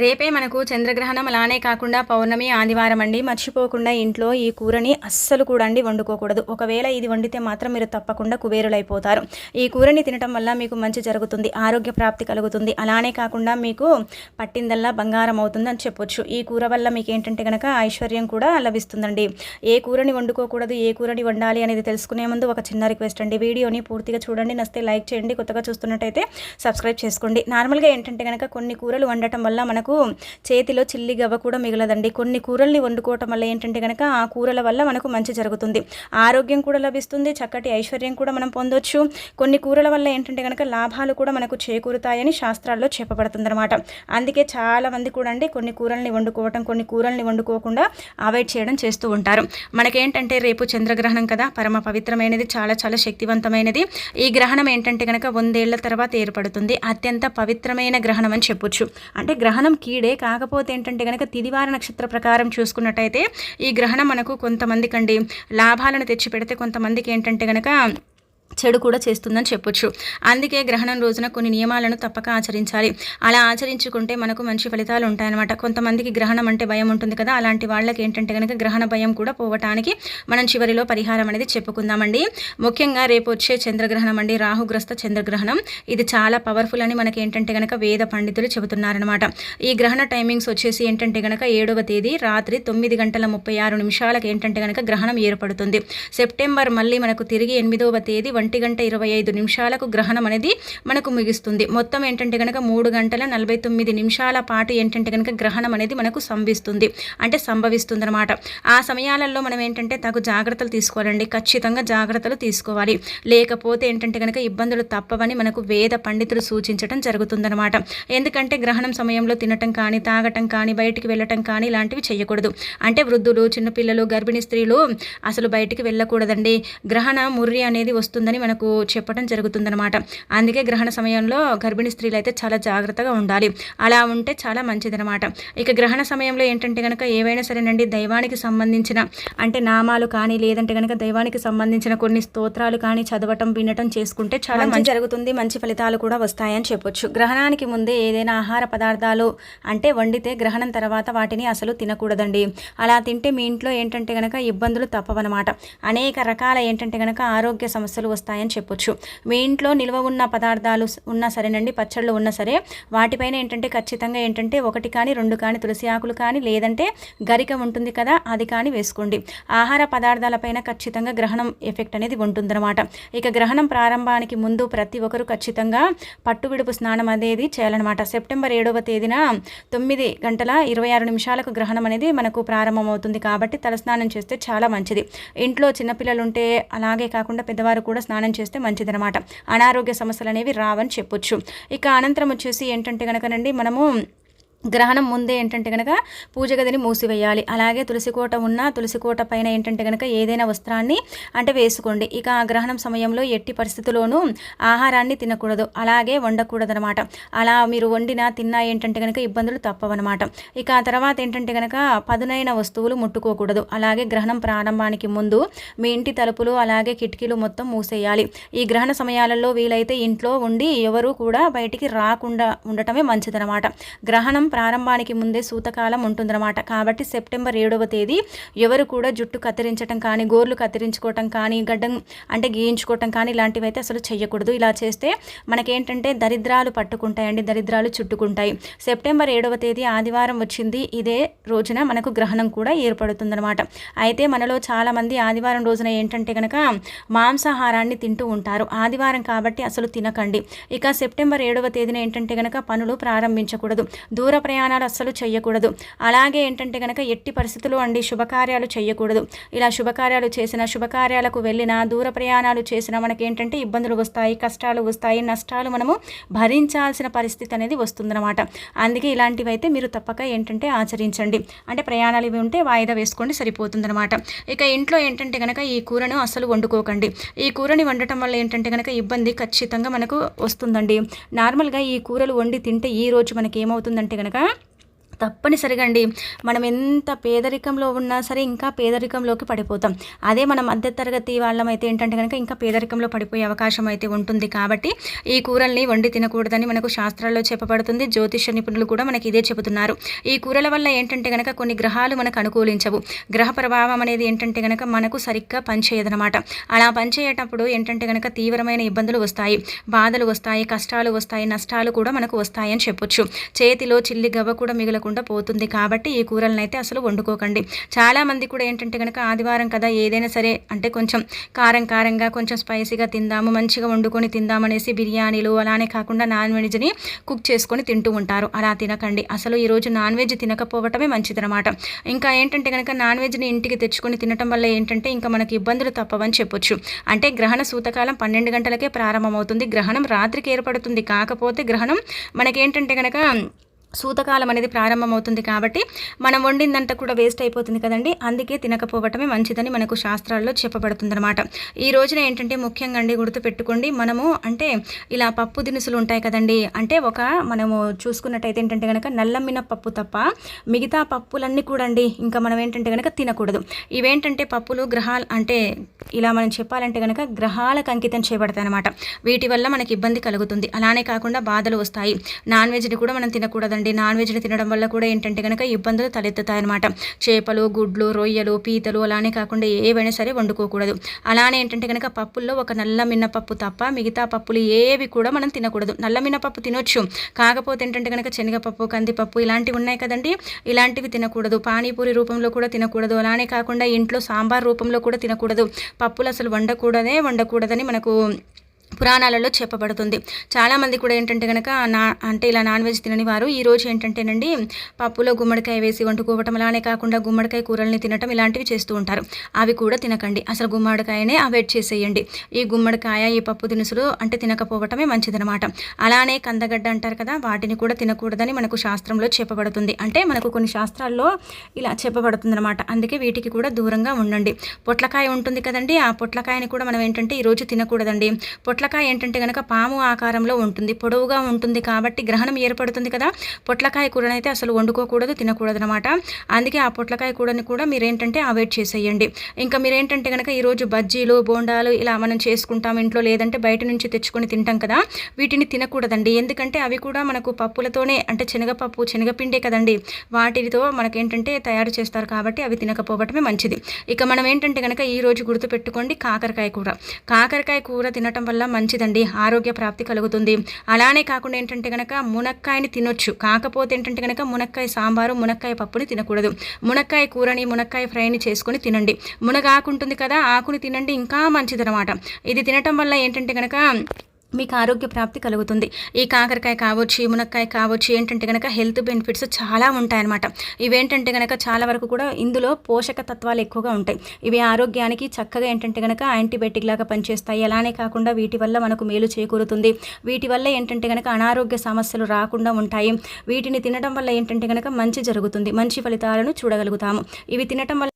రేపే మనకు చంద్రగ్రహణం. అలానే కాకుండా పౌర్ణమి ఆదివారం అండి. మర్చిపోకుండా ఇంట్లో ఈ కూరని అస్సలు కూడా అండి వండుకోకూడదు. ఒకవేళ ఇది వండితే మాత్రం మీరు తప్పకుండా కుబేరులైపోతారు. ఈ కూరని తినటం వల్ల మీకు మంచి జరుగుతుంది ఆరోగ్య ప్రాప్తి కలుగుతుంది. అలానే కాకుండా మీకు పట్టిందల్లా బంగారం అవుతుంది అని చెప్పొచ్చు. ఈ కూర వల్ల మీకు ఏంటంటే కనుక ఐశ్వర్యం కూడా లభిస్తుందండి. ఏ కూరని వండుకోకూడదు ఏ కూరని వండాలి అనేది తెలుసుకునే ముందు ఒక చిన్న రిక్వెస్ట్ అండి. వీడియోని పూర్తిగా చూడండి. నస్తే లైక్ చేయండి. కొత్తగా చూస్తున్నట్టయితే సబ్స్క్రైబ్ చేసుకోండి. నార్మల్గా ఏంటంటే కనుక కొన్ని కూరలు వండటం వల్ల మనకు మనకు చేతిలో చిల్లి గవ్వ కూడా మిగలదండి. కొన్ని కూరల్ని వండుకోవటం వల్ల ఏంటంటే కనుక ఆ కూరల వల్ల మనకు మంచి జరుగుతుంది. ఆరోగ్యం కూడా లభిస్తుంది చక్కటి ఐశ్వర్యం కూడా మనం పొందొచ్చు. కొన్ని కూరల వల్ల ఏంటంటే కనుక లాభాలు కూడా మనకు చేకూరుతాయని శాస్త్రాల్లో చెప్పబడుతుందన్నమాట. అందుకే చాలా మంది కూడా అండి కొన్ని కూరల్ని వండుకోవటం కొన్ని కూరల్ని వండుకోకుండా అవాయిడ్ చేయడం చేస్తూ ఉంటారు. మనకేంటంటే రేపు చంద్రగ్రహణం కదా పరమ పవిత్రమైనది చాలా చాలా శక్తివంతమైనది. ఈ గ్రహణం ఏంటంటే కనుక వందేళ్ళ తర్వాత ఏర్పడుతుంది. అత్యంత పవిత్రమైన గ్రహణం అని చెప్పొచ్చు. అంటే గ్రహణం కీడే. కాకపోతే ఏంటంటే కనుక తిదివార నక్షత్ర ప్రకారం చూసుకున్నట్టయితే ఈ గ్రహణం మనకు కొంతమందికండి లాభాలను తెచ్చిపెడితే కొంతమందికి ఏంటంటే కనుక చెడు కూడా చేస్తుందని చెప్పొచ్చు. అందుకే గ్రహణం రోజున కొన్ని నియమాలను తప్పక ఆచరించాలి. అలా ఆచరించుకుంటే మనకు మంచి ఫలితాలు ఉంటాయన్నమాట. కొంతమందికి గ్రహణం అంటే భయం ఉంటుంది కదా అలాంటి వాళ్ళకి ఏంటంటే కనుక గ్రహణ భయం కూడా పోవటానికి మనం చివరిలో పరిహారం అనేది చెప్పుకుందామండి. ముఖ్యంగా రేపు వచ్చే చంద్రగ్రహణం అండి. రాహుగ్రస్త చంద్రగ్రహణం. ఇది చాలా పవర్ఫుల్ అని మనకి ఏంటంటే కనుక వేద పండితులు చెబుతున్నారనమాట ఈ గ్రహణ టైమింగ్స్ వచ్చేసి ఏంటంటే కనుక ఏడవ తేదీ రాత్రి తొమ్మిది గంటల ముప్పై ఆరు నిమిషాలకు ఏంటంటే కనుక గ్రహణం ఏర్పడుతుంది. సెప్టెంబర్ మళ్ళీ మనకు తిరిగి ఎనిమిదవ తేదీ ఒంటి గంట ఇరవై ఐదు నిమిషాలకు గ్రహణం అనేది మనకు ముగిస్తుంది. మొత్తం ఏంటంటే కనుక మూడు గంటల నలభై తొమ్మిది నిమిషాల పాటు ఏంటంటే కనుక గ్రహణం అనేది మనకు సంభిస్తుంది. అంటే సంభవిస్తుంది అనమాట ఆ సమయాలలో మనం ఏంటంటే తగు జాగ్రత్తలు తీసుకోవాలండి. ఖచ్చితంగా జాగ్రత్తలు తీసుకోవాలి. లేకపోతే ఏంటంటే కనుక ఇబ్బందులు తప్పవని మనకు వేద పండితులు సూచించడం జరుగుతుందనమాట ఎందుకంటే గ్రహణం సమయంలో తినటం కానీ తాగటం కానీ బయటికి వెళ్ళటం కానీ ఇలాంటివి చేయకూడదు. అంటే వృద్ధులు చిన్నపిల్లలు గర్భిణీ స్త్రీలు అసలు బయటికి వెళ్ళకూడదండి. గ్రహణ ముర్రి అనేది వస్తుందని మనకు చెప్పడం జరుగుతుందన్నమాట. అందుకే గ్రహణ సమయంలో గర్భిణీ స్త్రీలు అయితే చాలా జాగ్రత్తగా ఉండాలి. అలా ఉంటే చాలా మంచిదనమాట ఇక గ్రహణ సమయంలో ఏంటంటే కనుక ఏవైనా సరేనండి దైవానికి సంబంధించిన అంటే నామాలు కానీ లేదంటే కనుక దైవానికి సంబంధించిన కొన్ని స్తోత్రాలు కానీ చదవటం వినటం చేసుకుంటే చాలా మంచి జరుగుతుంది మంచి ఫలితాలు కూడా వస్తాయని చెప్పొచ్చు. గ్రహణానికి ముందే ఏదైనా ఆహార పదార్థాలు అంటే వండితే గ్రహణం తర్వాత వాటిని అసలు తినకూడదండి. అలా తింటే మీ ఇంట్లో ఏంటంటే కనుక ఇబ్బందులు తప్పవన్నమాట. అనేక రకాల ఏంటంటే కనుక ఆరోగ్య సమస్యలు వస్తాయని చెప్పొచ్చు. మీ ఇంట్లో నిల్వ ఉన్న పదార్థాలు ఉన్నా సరేనండి పచ్చళ్ళు ఉన్నా సరే వాటిపైన ఏంటంటే ఖచ్చితంగా ఏంటంటే ఒకటి కానీ రెండు కానీ తులసి ఆకులు కానీ లేదంటే గరిక ఉంటుంది కదా అది కానీ వేసుకోండి. ఆహార పదార్థాలపైన ఖచ్చితంగా గ్రహణం ఎఫెక్ట్ అనేది ఉంటుందన్నమాట. ఇక గ్రహణం ప్రారంభానికి ముందు ప్రతి ఒక్కరు ఖచ్చితంగా పట్టుబిడుపు స్నానం అనేది చేయాలన్నమాట. సెప్టెంబర్ ఏడవ తేదీన తొమ్మిది గంటల ఇరవై ఆరు నిమిషాలకు గ్రహణం అనేది మనకు ప్రారంభమవుతుంది కాబట్టి తలస్నానం చేస్తే చాలా మంచిది. ఇంట్లో చిన్నపిల్లలు ఉంటే అలాగే కాకుండా పెద్దవారు కూడా స్నానం చేస్తే మంచిదనమాట అనారోగ్య సమస్యలు అనేవి రావని చెప్పొచ్చు. ఇక అనంతరం వచ్చేసి ఏంటంటే కనుకనండి మనము గ్రహణం ముందే ఏంటంటే కనుక పూజ గదిని మూసివేయాలి. అలాగే తులసికోట ఉన్న తులసికోట పైన ఏంటంటే కనుక ఏదైనా వస్త్రాన్ని అంటే వేసుకోండి. ఇక ఆ గ్రహణం సమయంలో ఎట్టి పరిస్థితుల్లోనూ ఆహారాన్ని తినకూడదు. అలాగే వండకూడదు అనమాట అలా మీరు వండినా తిన్నా ఏంటంటే కనుక ఇబ్బందులు తప్పవన్నమాట. ఇక ఆ తర్వాత ఏంటంటే కనుక పదునైన వస్తువులు ముట్టుకోకూడదు. అలాగే గ్రహణం ప్రారంభానికి ముందు మీ ఇంటి తలుపులు అలాగే కిటికీలు మొత్తం మూసేయాలి. ఈ గ్రహణ సమయాలలో వీలైతే ఇంట్లో ఉండి ఎవరు కూడా బయటికి రాకుండా ఉండటమే మంచిదనమాట గ్రహణం ప్రారంభానికి ముందే సూతకాలం ఉంటుందన్నమాట. కాబట్టి సెప్టెంబర్ ఏడవ తేదీ ఎవరు కూడా జుట్టు కత్తిరించడం కానీ గోర్లు కత్తిరించుకోవటం కానీ గడ్డం అంటే గీయించుకోవటం కానీ ఇలాంటివి అయితే అసలు చేయకూడదు ఇలా చేస్తే మనకేంటంటే దరిద్రాలు పట్టుకుంటాయండి దరిద్రాలు చుట్టుకుంటాయి. సెప్టెంబర్ ఏడవ తేదీ ఆదివారం వచ్చింది. ఇదే రోజున మనకు గ్రహణం కూడా ఏర్పడుతుందన్నమాట. అయితే మనలో చాలామంది ఆదివారం రోజున ఏంటంటే కనుక మాంసాహారాన్ని తింటూ ఉంటారు. ఆదివారం కాబట్టి అసలు తినకండి. ఇక సెప్టెంబర్ ఏడవ తేదీన ఏంటంటే కనుక పనులు ప్రారంభించకూడదు. దూర ప్రయాణాలు అస్సలు చేయకూడదు అలాగే ఏంటంటే కనుక ఎట్టి పరిస్థితులు అండి శుభకార్యాలు చేయకూడదు ఇలా శుభకార్యాలు చేసిన శుభకార్యాలకు వెళ్ళిన దూర ప్రయాణాలు చేసిన మనకి ఏంటంటే ఇబ్బందులు వస్తాయి కష్టాలు వస్తాయి నష్టాలు మనము భరించాల్సిన పరిస్థితి అనేది వస్తుందన్నమాట. అందుకే ఇలాంటివి అయితే మీరు తప్పక ఏంటంటే ఆచరించండి. అంటే ప్రయాణాలు ఇవి ఉంటే వాయిదా వేసుకోండి సరిపోతుందన్నమాట. ఇక ఇంట్లో ఏంటంటే కనుక ఈ కూరను అస్సలు వండుకోకండి. ఈ కూరని వండటం వల్ల ఏంటంటే కనుక ఇబ్బంది ఖచ్చితంగా మనకు వస్తుందండి. నార్మల్గా ఈ కూరలు వండి తింటే ఈ రోజు మనకి ఏమవుతుందంటే కనుక பண்ணுங்கள் తప్పనిసరిగా అండి. మనం ఎంత పేదరికంలో ఉన్నా సరే ఇంకా పేదరికంలోకి పడిపోతాం. అదే మనం మధ్యతరగతి వాళ్ళమైతే ఏంటంటే కనుక ఇంకా పేదరికంలో పడిపోయే అవకాశం అయితే ఉంటుంది కాబట్టి ఈ కూరల్ని వండి తినకూడదని మనకు శాస్త్రాల్లో చెప్పబడుతుంది. జ్యోతిష నిపుణులు కూడా మనకి ఇదే చెబుతున్నారు. ఈ కూరల వల్ల ఏంటంటే కనుక కొన్ని గ్రహాలు మనకు అనుకూలించవు. గ్రహ ప్రభావం అనేది ఏంటంటే కనుక మనకు సరిగ్గా పనిచేయదనమాట అలా పనిచేయేటప్పుడు ఏంటంటే కనుక తీవ్రమైన ఇబ్బందులు వస్తాయి. బాధలు వస్తాయి కష్టాలు వస్తాయి నష్టాలు కూడా మనకు వస్తాయని చెప్పొచ్చు. చేతిలో చిల్లి గవ్వ కూడా మిగలకుండా పోతుంది. కాబట్టి ఈ కూరలను అయితే అసలు వండుకోకండి. చాలామంది కూడా ఏంటంటే కనుక ఆదివారం కదా ఏదైనా సరే అంటే కొంచెం కారం కారంగా కొంచెం స్పైసీగా తిందాము మంచిగా వండుకొని తిందామనేసి బిర్యానీలు అలానే కాకుండా నాన్ వెజ్ని కుక్ చేసుకొని తింటూ ఉంటారు. అలా తినకండి. అసలు ఈరోజు నాన్ వెజ్ తినకపోవటమే మంచిదనమాట. ఇంకా ఏంటంటే కనుక నాన్ వెజ్ని ఇంటికి తెచ్చుకొని తినటం వల్ల ఏంటంటే ఇంకా మనకి ఇబ్బందులు తప్పవని చెప్పొచ్చు. అంటే గ్రహణ సూతకాలం పన్నెండు గంటలకే ప్రారంభమవుతుంది. గ్రహణం రాత్రికి ఏర్పడుతుంది. కాకపోతే గ్రహణం మనకేంటంటే కనుక సూతకాలం అనేది ప్రారంభమవుతుంది కాబట్టి మనం వండిందంతా కూడా వేస్ట్ అయిపోతుంది కదండి. అందుకే తినకపోవటమే మంచిదని మనకు శాస్త్రాల్లో చెప్పబడుతుంది అనమాట ఈ రోజున ఏంటంటే ముఖ్యంగా అండి గుర్తుపెట్టుకోండి మనము అంటే ఇలా పప్పు దినుసులు ఉంటాయి కదండి. అంటే ఒక మనము చూసుకున్నట్టయితే ఏంటంటే కనుక నల్లమ్మిన పప్పు తప్ప మిగతా పప్పులన్నీ కూడా అండి ఇంకా మనం ఏంటంటే కనుక తినకూడదు. ఇవేంటంటే పప్పులు గ్రహాలు అంటే ఇలా మనం చెప్పాలంటే కనుక గ్రహాలకు అంకితం చేయబడతాయి అనమాట వీటి వల్ల మనకి ఇబ్బంది కలుగుతుంది. అలానే కాకుండా బాధలు వస్తాయి. నాన్ వెజ్ని కూడా మనం తినకూడదండి. అండి నాన్ వెజ్ని తినడం వల్ల కూడా ఏంటంటే కనుక ఇబ్బందులు తలెత్తుతాయన్నమాట. చేపలు గుడ్లు రొయ్యలు పీతలు అలానే కాకుండా ఏవైనా సరే వండుకోకూడదు. అలానే ఏంటంటే కనుక పప్పుల్లో ఒక నల్ల మిన్నపప్పు తప్ప మిగతా పప్పులు ఏవి కూడా మనం తినకూడదు. నల్ల మిన్నపప్పు తినొచ్చు. కాకపోతే ఏంటంటే కనుక శనగపప్పు కందిపప్పు ఇలాంటివి ఉన్నాయి కదండి. ఇలాంటివి తినకూడదు. పానీపూరి రూపంలో కూడా తినకూడదు. అలానే కాకుండా ఇంట్లో సాంబార్ రూపంలో కూడా తినకూడదు. పప్పులు అసలు వండకూడదే వండకూడదని మనకు పురాణాలలో చెప్పబడుతుంది. చాలామంది కూడా ఏంటంటే కనుక నా అంటే ఇలా నాన్ వెజ్ తినని వారు ఈరోజు ఏంటంటేనండి పప్పులో గుమ్మడికాయ వేసి వండుకోవటం అలానే కాకుండా గుమ్మడికాయ కూరల్ని తినటం ఇలాంటివి చేస్తూ ఉంటారు. అవి కూడా తినకండి. అసలు గుమ్మడికాయనే అవాయిడ్ చేసేయండి. ఈ గుమ్మడికాయ ఈ పప్పు దినుసులు అంటే తినకపోవటమే మంచిదనమాట. అలానే కందగడ్డ అంటారు కదా వాటిని కూడా తినకూడదని మనకు శాస్త్రంలో చెప్పబడుతుంది. అంటే మనకు కొన్ని శాస్త్రాల్లో ఇలా చెప్పబడుతుంది అనమాట అందుకే వీటికి కూడా దూరంగా ఉండండి. పొట్లకాయ ఉంటుంది కదండి ఆ పొట్లకాయని కూడా మనం ఏంటంటే ఈరోజు తినకూడదండి. పొట్ల పొట్లకాయ ఏంటంటే కనుక పాము ఆకారంలో ఉంటుంది పొడవుగా ఉంటుంది కాబట్టి గ్రహణం ఏర్పడుతుంది కదా. పొట్లకాయ కూరని అయితే అసలు వండుకోకూడదు తినకూడదు అనమాట అందుకే ఆ పొట్లకాయ కూరని కూడా మీరేంటంటే అవాయిడ్ చేసేయండి. ఇంకా మీరేంటంటే కనుక ఈరోజు బజ్జీలు బోండాలు ఇలా మనం చేసుకుంటాం ఇంట్లో లేదంటే బయట నుంచి తెచ్చుకొని తింటాం కదా వీటిని తినకూడదండి. ఎందుకంటే అవి కూడా మనకు పప్పులతోనే అంటే శనగపప్పు శనగపిండే కదండి. వాటితో మనకేంటంటే తయారు చేస్తారు కాబట్టి అవి తినకపోవటమే మంచిది. ఇక మనం ఏంటంటే కనుక ఈరోజు గుర్తుపెట్టుకోండి కాకరకాయ కూర. కాకరకాయ కూర తినటం వల్ల మంచిదండి. ఆరోగ్య ప్రాప్తి కలుగుతుంది. అలానే కాకుండా ఏంటంటే కనుక మునక్కాయని తినొచ్చు. కాకపోతే ఏంటంటే కనుక మునక్కాయ సాంబారు మునక్కాయ పప్పుని తినకూడదు. మునక్కాయ కూరని మునక్కాయ ఫ్రైని చేసుకొని తినండి. మునగాకుంటుంది కదా ఆకుని తినండి ఇంకా మంచిదనమాట ఇది తినటం వల్ల ఏంటంటే కనుక మీకు ఆరోగ్య ప్రాప్తి కలుగుతుంది. ఈ కాకరకాయ కావచ్చు మునక్కాయ కావచ్చు ఏంటంటే కనుక హెల్త్ బెనిఫిట్స్ చాలా ఉంటాయన్నమాట. ఇవేంటంటే కనుక చాలా వరకు కూడా ఇందులో పోషక తత్వాలు ఎక్కువగా ఉంటాయి. ఇవి ఆరోగ్యానికి చక్కగా ఏంటంటే కనుక యాంటీబయాటిక్ లాగా పనిచేస్తాయి. అలానే కాకుండా వీటి వల్ల మనకు మేలు చేకూరుతుంది. వీటి వల్ల ఏంటంటే కనుక అనారోగ్య సమస్యలు రాకుండా ఉంటాయి. వీటిని తినడం వల్ల ఏంటంటే కనుక మంచి జరుగుతుంది. మంచి ఫలితాలను చూడగలుగుతాము. ఇవి తినటం వల్ల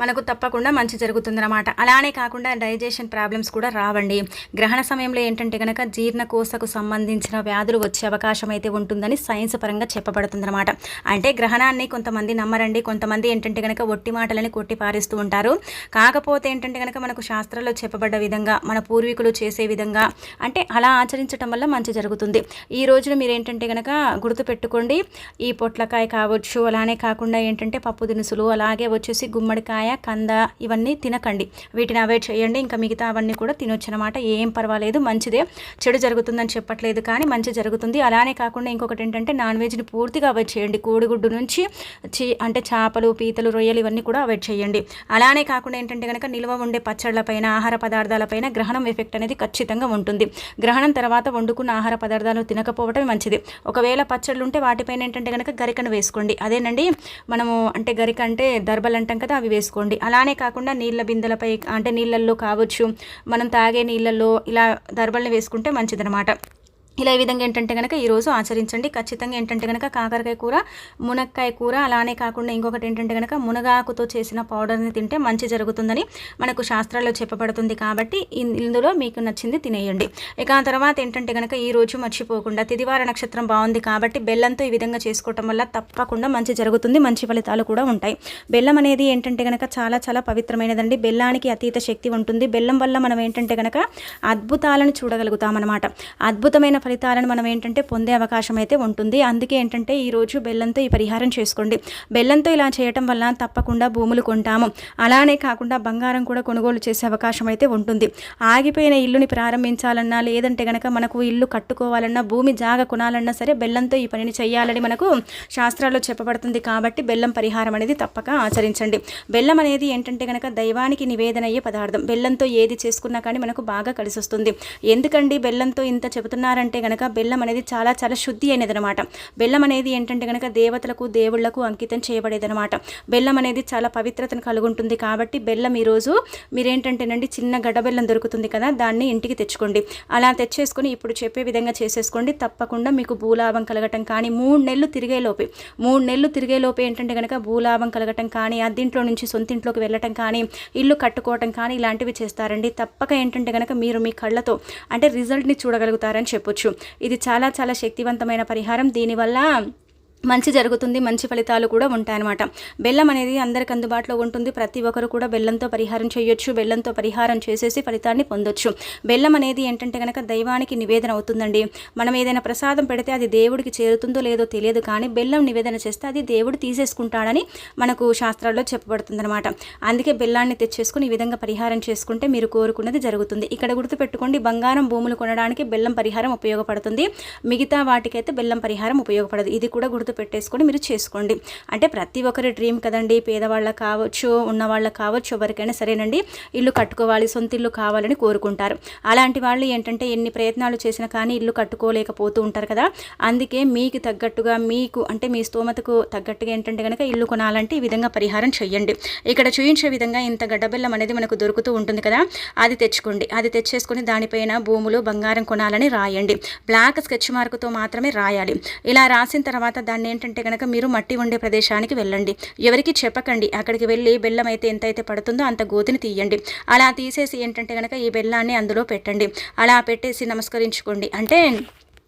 మనకు తప్పకుండా మంచి జరుగుతుందన్నమాట. అలానే కాకుండా డైజెషన్ ప్రాబ్లమ్స్ కూడా రావండి. గ్రహణ సమయంలో ఏంటంటే కనుక జీర్ణకోశకు సంబంధించిన వ్యాధులు వచ్చే అవకాశం అయితే ఉంటుందని సైన్స్ పరంగా చెప్పబడుతుందన్నమాట. అంటే గ్రహణాన్ని కొంతమంది నమ్మరండి. కొంతమంది ఏంటంటే కనుక ఒట్టి మాటలని కొట్టి పారేస్తూ ఉంటారు. కాకపోతే ఏంటంటే కనుక మనకు శాస్త్రాల్లో చెప్పబడ్డ విధంగా మన పూర్వీకులు చేసే విధంగా అంటే అలా ఆచరించడం వల్ల మంచి జరుగుతుంది. ఈ రోజున మీరు ఏంటంటే కనుక గుర్తుపెట్టుకోండి. ఈ పొట్లకాయ కావచ్చు అలానే కాకుండా ఏంటంటే పప్పు దినుసులు అలాగే వచ్చేసి గుమ్మడికాయ కంద ఇవన్నీ తినకండి. వీటిని అవాయిడ్ చేయండి. ఇంకా మిగతా అవన్నీ కూడా తినొచ్చు అనమాట ఏం పర్వాలేదు. మంచిదే. చెడు జరుగుతుందని చెప్పట్లేదు కానీ మంచి జరుగుతుంది. అలానే కాకుండా ఇంకొకటి ఏంటంటే నాన్ వెజ్ని పూర్తిగా అవాయిడ్ చేయండి. కోడిగుడ్డు నుంచి అంటే చేపలు పీతలు రొయ్యలు ఇవన్నీ కూడా అవాయిడ్ చేయండి. అలానే కాకుండా ఏంటంటే కనుక నిల్వ ఉండే పచ్చళ్ళపైన ఆహార పదార్థాలపైన గ్రహణం ఎఫెక్ట్ అనేది ఖచ్చితంగా ఉంటుంది. గ్రహణం తర్వాత వండుకున్న ఆహార పదార్థాలు తినకపోవటం మంచిది. ఒకవేళ పచ్చళ్ళు ఉంటే వాటిపైన ఏంటంటే కనుక గరికను వేసుకోండి. అదేనండి మనము అంటే గరిక అంటే దర్బలు అంటాం కదా అవి వేసుకోండి. చేసుకోండి అలానే కాకుండా నీళ్ళ బిందెలపై అంటే నీళ్ళల్లో కావచ్చు. మనం తాగే నీళ్ళల్లో ఇలా దర్బల్ని వేసుకుంటే మంచిదనమాట ఇలా ఈ విధంగా ఏంటంటే కనుక ఈరోజు ఆచరించండి. ఖచ్చితంగా ఏంటంటే కనుక కాకరకాయ కూర మునక్కాయ కూర అలానే కాకుండా ఇంకొకటి ఏంటంటే కనుక మునగాకుతో చేసిన పౌడర్ని తింటే మంచి జరుగుతుందని మనకు శాస్త్రాల్లో చెప్పబడుతుంది కాబట్టి ఇందులో మీకు నచ్చింది తినేయండి. ఇక ఆ తర్వాత ఏంటంటే కనుక ఈ రోజు మర్చిపోకుండా తిదివార నక్షత్రం బాగుంది కాబట్టి బెల్లంతో ఈ విధంగా చేసుకోవటం వల్ల తప్పకుండా మంచి జరుగుతుంది మంచి ఫలితాలు కూడా ఉంటాయి. బెల్లం అనేది ఏంటంటే కనుక చాలా చాలా పవిత్రమైనదండి. బెల్లానికి అతీత శక్తి ఉంటుంది. బెల్లం వల్ల మనం ఏంటంటే కనుక అద్భుతాలను చూడగలుగుతాం అనమాట అద్భుతమైన ఫలితాలను మనం ఏంటంటే పొందే అవకాశం అయితే ఉంటుంది. అందుకే ఏంటంటే ఈరోజు బెల్లంతో ఈ పరిహారం చేసుకోండి. బెల్లంతో ఇలా చేయటం వల్ల తప్పకుండా భూములు కొంటాము. అలానే కాకుండా బంగారం కూడా కొనుగోలు చేసే అవకాశం అయితే ఉంటుంది. ఆగిపోయిన ఇల్లుని ప్రారంభించాలన్నా లేదంటే గనక మనకు ఇల్లు కట్టుకోవాలన్నా భూమి జాగ కొనాలన్నా సరే బెల్లంతో ఈ పనిని చేయాలని మనకు శాస్త్రాల్లో చెప్పబడుతుంది కాబట్టి బెల్లం పరిహారం అనేది తప్పక ఆచరించండి. బెల్లం అనేది ఏంటంటే కనుక దైవానికి నివేదన అయ్యే పదార్థం. బెల్లంతో ఏది చేసుకున్నా కానీ మనకు బాగా కలిసి వస్తుంది ఎందుకండి బెల్లంతో ఇంత చెబుతున్నారంటే కనుక బెల్లం అనేది చాలా చాలా శుద్ధి అయినది అనమాట బెల్లం అనేది ఏంటంటే కనుక దేవతలకు దేవుళ్ళకు అంకితం చేయబడేదనమాట బెల్లం అనేది చాలా పవిత్రతను కలుగుంటుంది కాబట్టి బెల్లం ఈరోజు మీరేంటంటేనండి చిన్న గడ్డ బెల్లం దొరుకుతుంది కదా దాన్ని ఇంటికి తెచ్చుకోండి. అలా తెచ్చేసుకొని ఇప్పుడు చెప్పే విధంగా చేసేసుకోండి. తప్పకుండా మీకు భూలాభం కలగటం కానీ మూడు నెలలు తిరిగే లోపే మూడు నెలలు తిరిగే లోపే ఏంటంటే కనుక భూలాభం కలగటం కానీ అద్దింట్లో నుంచి సొంతింట్లోకి వెళ్ళటం కానీ ఇల్లు కట్టుకోవటం కానీ ఇలాంటివి చేస్తారండి. తప్పక ఏంటంటే కనుక మీరు మీ కళ్ళతో అంటే రిజల్ట్ని చూడగలుగుతారని చెప్పొచ్చు. ఇది చాలా చాలా శక్తివంతమైన పరిహారం. దీనివల్ల మంచి జరుగుతుంది మంచి ఫలితాలు కూడా ఉంటాయన్నమాట. బెల్లం అనేది అందరికి అందుబాటులో ఉంటుంది. ప్రతి ఒక్కరు కూడా బెల్లంతో పరిహారం చేయొచ్చు బెల్లంతో పరిహారం చేసేసి ఫలితాన్ని పొందొచ్చు. బెల్లం అనేది ఏంటంటే కనుక దైవానికి నివేదన అవుతుందండి. మనం ఏదైనా ప్రసాదం పెడితే అది దేవుడికి చేరుతుందో లేదో తెలియదు కానీ బెల్లం నివేదన చేస్తే అది దేవుడు తీసేసుకుంటాడని మనకు శాస్త్రాల్లో చెప్పబడుతుందన్నమాట. అందుకే బెల్లాన్ని తెచ్చేసుకుని ఈ విధంగా పరిహారం చేసుకుంటే మీరు కోరుకున్నది జరుగుతుంది. ఇక్కడ గుర్తుపెట్టుకోండి బంగారం భూములు కొనడానికి బెల్లం పరిహారం ఉపయోగపడుతుంది. మిగతా వాటికైతే బెల్లం పరిహారం ఉపయోగపడదు. ఇది కూడా గుర్తు పెట్టేసుకొని మీరు చేసుకోండి. అంటే ప్రతి ఒక్కరి డ్రీమ్ కదండి పేదవాళ్ళకి కావచ్చు ఉన్నవాళ్ళ కావచ్చు ఎవరికైనా సరేనండి ఇల్లు కట్టుకోవాలి సొంత ఇల్లు కావాలని కోరుకుంటారు. అలాంటి వాళ్ళు ఏంటంటే ఎన్ని ప్రయత్నాలు చేసినా కానీ ఇల్లు కట్టుకోలేకపోతూ ఉంటారు కదా. అందుకే మీకు తగ్గట్టుగా మీకు అంటే మీ స్తోమతకు తగ్గట్టుగా ఏంటంటే కనుక ఇల్లు కొనాలంటే ఈ విధంగా పరిహారం చేయండి ఇక్కడ చూపించే విధంగా ఇంత గడ్డబెల్లం అనేది మనకు దొరుకుతూ ఉంటుంది కదా. అది తెచ్చుకోండి. అది తెచ్చేసుకొని దానిపైన భూములు బంగారం కొనాలని రాయండి. బ్లాక్ స్కెచ్ మార్కుతో మాత్రమే రాయాలి. ఇలా రాసిన తర్వాత దాన్ని అండ్ ఏంటంటే కనుక మీరు మట్టి ఉండే ప్రదేశానికి వెళ్ళండి. ఎవరికి చెప్పకండి. అక్కడికి వెళ్ళి బెల్లం అయితే ఎంతైతే పడుతుందో అంత గోతిని తీయండి. అలా తీసేసి ఏంటంటే కనుక ఈ బెల్లాన్ని అందులో పెట్టండి. అలా పెట్టేసి నమస్కరించుకోండి. అంటే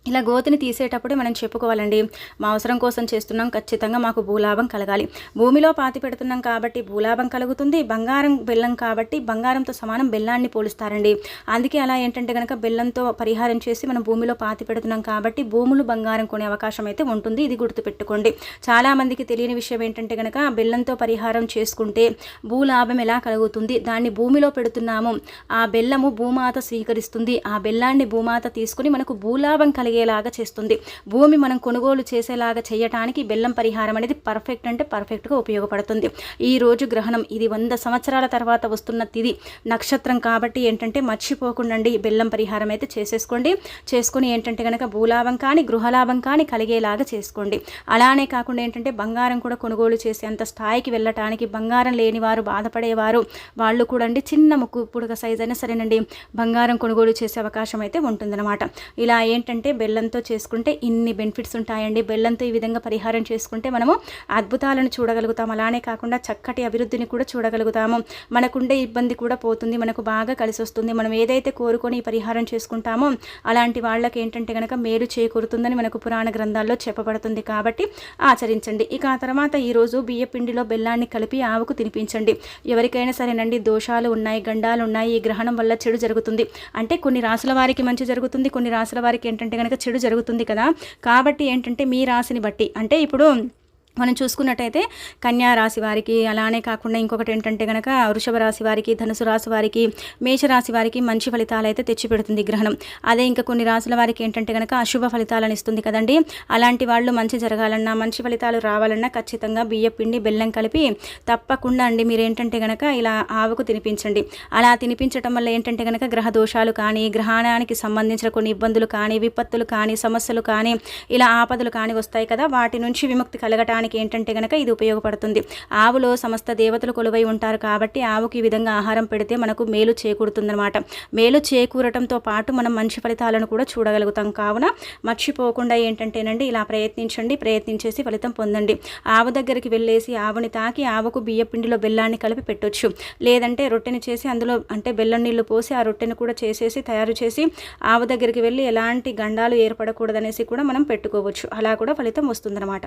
ఇలా గోతిని తీసేటప్పుడే మనం చెప్పుకోవాలండి. మా అవసరం కోసం చేస్తున్నాం ఖచ్చితంగా మాకు భూలాభం కలగాలి. భూమిలో పాతి పెడుతున్నాం కాబట్టి భూలాభం కలుగుతుంది బంగారం బెల్లం కాబట్టి బంగారంతో సమానం బెల్లాన్ని పోలుస్తారండి. అందుకే అలా ఏంటంటే కనుక బెల్లంతో పరిహారం చేసి మనం భూమిలో పాతి పెడుతున్నాం కాబట్టి భూములు బంగారం కొనే అవకాశం అయితే ఉంటుంది ఇది గుర్తుపెట్టుకోండి. చాలామందికి తెలియని విషయం ఏంటంటే కనుక బెల్లంతో పరిహారం చేసుకుంటే భూలాభం ఎలా కలుగుతుంది దాన్ని భూమిలో పెడుతున్నాము ఆ బెల్లము భూమాత స్వీకరిస్తుంది ఆ బెల్లాన్ని భూమాత తీసుకుని మనకు భూలాభం కలిగి కలిగేలాగా చేస్తుంది. భూమి మనం కొనుగోలు చేసేలాగా చేయటానికి బెల్లం పరిహారం అనేది పర్ఫెక్ట్ అంటే పర్ఫెక్ట్గా ఉపయోగపడుతుంది. ఈ రోజు గ్రహణం ఇది వంద సంవత్సరాల తర్వాత వస్తున్న తిది నక్షత్రం కాబట్టి ఏంటంటే మర్చిపోకుండా బెల్లం పరిహారం అయితే చేసేసుకోండి. చేసుకుని ఏంటంటే కనుక భూలాభం కానీ గృహలాభం కానీ కలిగేలాగా చేసుకోండి. అలానే కాకుండా ఏంటంటే బంగారం కూడా కొనుగోలు చేసే అంత స్థాయికి వెళ్ళటానికి బంగారం లేని వారు బాధపడేవారు వాళ్ళు కూడా అండి చిన్న ముక్కు పుడక సైజ్ అయినా సరేనండి. బంగారం కొనుగోలు చేసే అవకాశం అయితే ఉంటుందన్నమాట. ఇలా ఏంటంటే బెల్లంతో చేసుకుంటే ఇన్ని బెనిఫిట్స్ ఉంటాయండి. బెల్లంతో ఈ విధంగా పరిహారం చేసుకుంటే మనము అద్భుతాలను చూడగలుగుతాం. అలానే కాకుండా చక్కటి అభివృద్ధిని కూడా చూడగలుగుతాము. మనకుండే ఇబ్బంది కూడా పోతుంది. మనకు బాగా కలిసి వస్తుంది మనం ఏదైతే కోరుకొని ఈ పరిహారం చేసుకుంటామో అలాంటి వాళ్ళకి ఏంటంటే కనుక మేలు చేకూరుతుందని మనకు పురాణ గ్రంథాల్లో చెప్పబడుతుంది కాబట్టి ఆచరించండి. ఇక ఆ తర్వాత ఈరోజు బియ్య పిండిలో బెల్లాన్ని కలిపి ఆవుకు తినిపించండి. ఎవరికైనా సరేనండి దోషాలు ఉన్నాయి గండాలు ఉన్నాయి ఈ గ్రహణం వల్ల చెడు జరుగుతుంది. అంటే కొన్ని రాసుల వారికి మంచి జరుగుతుంది కొన్ని రాసుల వారికి ఏంటంటే కనుక చెడు జరుగుతుంది కదా. కాబట్టి ఏంటంటే మీ రాశిని బట్టి అంటే ఇప్పుడు మనం చూసుకున్నట్టయితే కన్యా రాశి వారికి అలానే కాకుండా ఇంకొకటి ఏంటంటే కనుక వృషభ రాశి వారికి ధనుసు రాశి వారికి మేషరాశి వారికి మంచి ఫలితాలు అయితే తెచ్చిపెడుతుంది గ్రహణం. అదే ఇంకా కొన్ని రాశుల వారికి ఏంటంటే కనుక అశుభ ఫలితాలను ఇస్తుంది కదండి. అలాంటి వాళ్ళు మంచి జరగాలన్నా మంచి ఫలితాలు రావాలన్నా ఖచ్చితంగా బియ్య పిండి బెల్లం కలిపి తప్పకుండా అండి మీరు ఏంటంటే కనుక ఇలా ఆవుకు తినిపించండి. అలా తినిపించడం వల్ల ఏంటంటే కనుక గ్రహ దోషాలు కానీ గ్రహణానికి సంబంధించిన కొన్ని ఇబ్బందులు కానీ విపత్తులు కానీ సమస్యలు కానీ ఇలా ఆపదలు కానీ వస్తాయి కదా. వాటి నుంచి విముక్తి కలగటానికి మనకి ఏంటంటే కనుక ఇది ఉపయోగపడుతుంది. ఆవులో సమస్త దేవతలు కొలువై ఉంటారు కాబట్టి ఆవుకి ఈ విధంగా ఆహారం పెడితే మనకు మేలు చేకూరుతుందనమాట మేలు చేకూరటంతో పాటు మనం మంచి ఫలితాలను కూడా చూడగలుగుతాం. కావున మర్చిపోకుండా ఏంటంటేనండి ఇలా ప్రయత్నించండి ప్రయత్నించేసి ఫలితం పొందండి. ఆవు దగ్గరికి వెళ్ళేసి ఆవుని తాకి ఆవుకు బియ్య పిండిలో బెల్లాన్ని కలిపి పెట్టొచ్చు. లేదంటే రొట్టెని చేసి అందులో అంటే బెల్లం నీళ్ళు పోసి ఆ రొట్టెని కూడా చేసేసి తయారు చేసి ఆవు దగ్గరికి వెళ్ళి ఎలాంటి గండాలు ఏర్పడకూడదనేసి కూడా మనం పెట్టుకోవచ్చు. అలా కూడా ఫలితం వస్తుందన్నమాట.